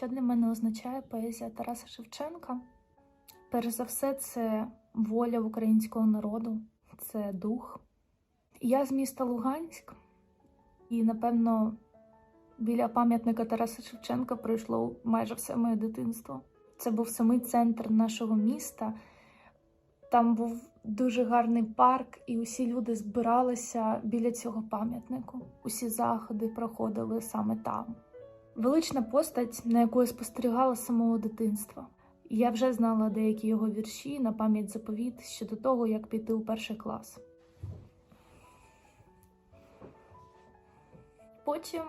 Що для мене означає поезія Тараса Шевченка? Перш за все, це воля українського народу, це дух. Я з міста Луганськ, і, напевно, біля пам'ятника Тараса Шевченка пройшло майже все моє дитинство. Це був самий центр нашого міста. Там був дуже гарний парк, і усі люди збиралися біля цього пам'ятнику. Усі заходи проходили саме там. Велична постать, на яку я спостерігала з самого дитинства. Я вже знала деякі його вірші на пам'ять заповіт ще до того, як піти у перший клас. Потім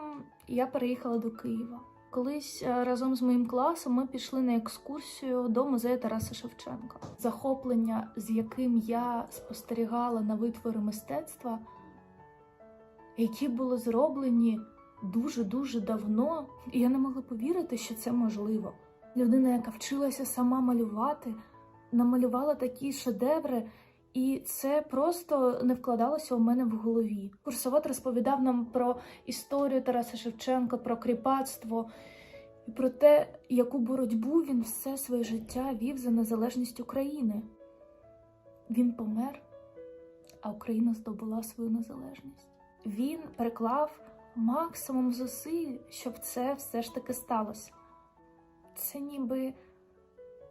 я переїхала до Києва. Колись е, разом з моїм класом ми пішли на екскурсію до музею Тараса Шевченка. Захоплення, з яким я спостерігала на витвори мистецтва, які були зроблені дуже-дуже давно, і я не могла повірити, що це можливо. Людина, яка вчилася сама малювати, намалювала такі шедеври, і це просто не вкладалося у мене в голові. Курсовод розповідав нам про історію Тараса Шевченка, про кріпацтво і про те, яку боротьбу він все своє життя вів за незалежність України. Він помер, а Україна здобула свою незалежність. Він приклав максимум зусиль, щоб це все ж таки сталося. Це ніби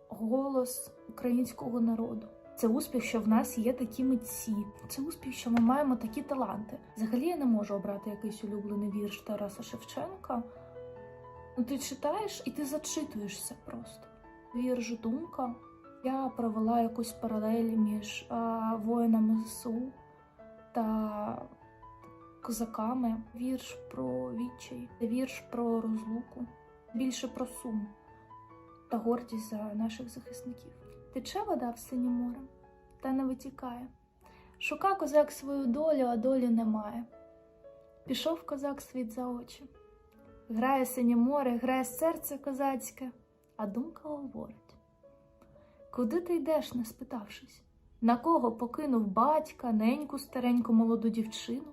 голос українського народу. Це успіх, що в нас є такі митці. Це успіх, що ми маємо такі таланти. Взагалі я не можу обрати якийсь улюблений вірш Тараса Шевченка. Ну, ти читаєш і ти зачитуєшся просто. Вірш думка. Я провела якусь паралель між а, воїнами ЗСУ та козаками. Вірш про відчай, вірш про розлуку, більше про сум та гордість за наших захисників. Тече вода в синє море, та не витікає. Шука козак свою долю, а долі немає. Пішов козак світ за очі. Грає синє море, грає серце козацьке, а думка говорить. Куди ти йдеш, не спитавшись? На кого покинув батька, неньку стареньку молоду дівчину?